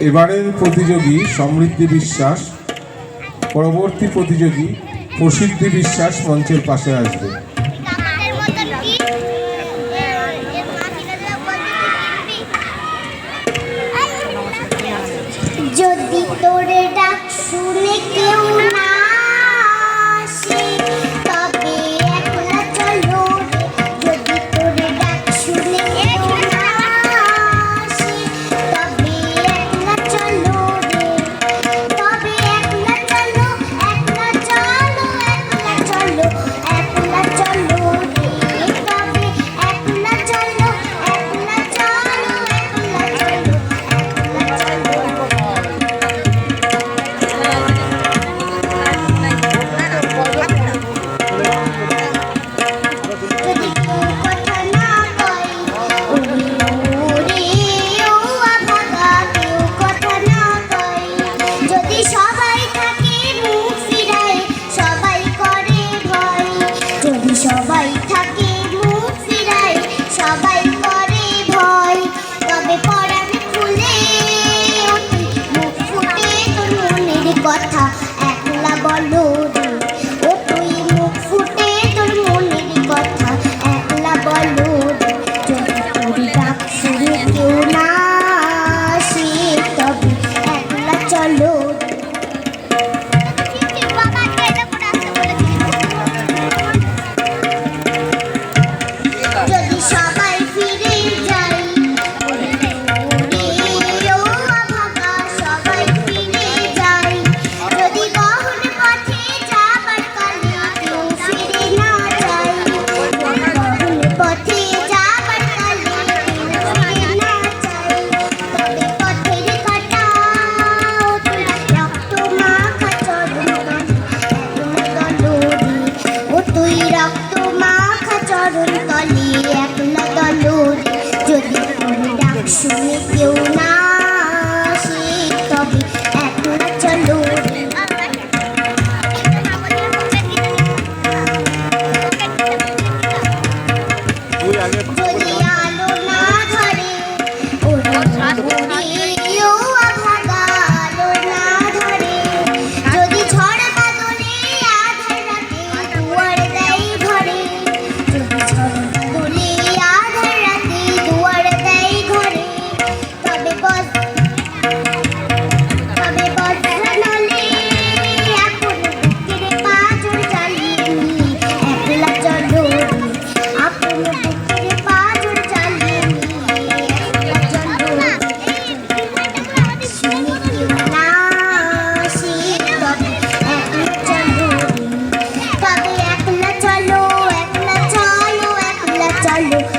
এবারের প্রতিযোগী সমৃদ্ধি বিশ্বাস, পরবর্তী প্রতিযোগী প্রসিদ্ধি বিশ্বাস মঞ্চের পাশে আসবে। যদি তোরে ডাক শুনে শুনি কেউ না তবে এখন চলো। তুই আগে you.